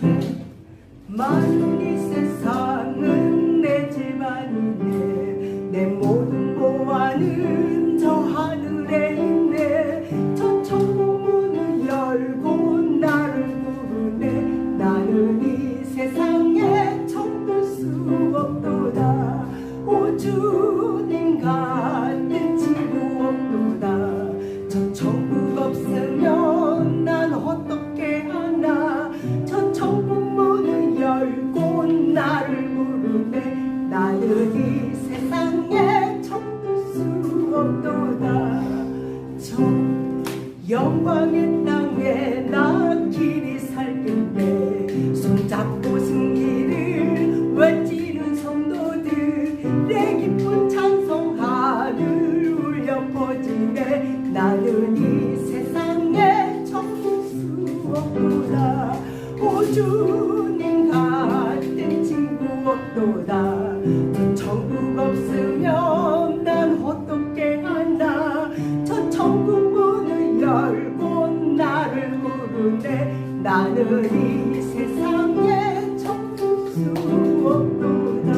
그래 많은 이 영광의 땅에 나 길이 살길래 손잡고 승리를 외치는 성도들 내 기쁜 찬송 하늘 울려 퍼지네. 나는 이 세상에 정말 수 없도다. 오 주님 같 때문에 나는 이 세상에 적을 수 없도다.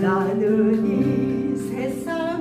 나는 이 세상에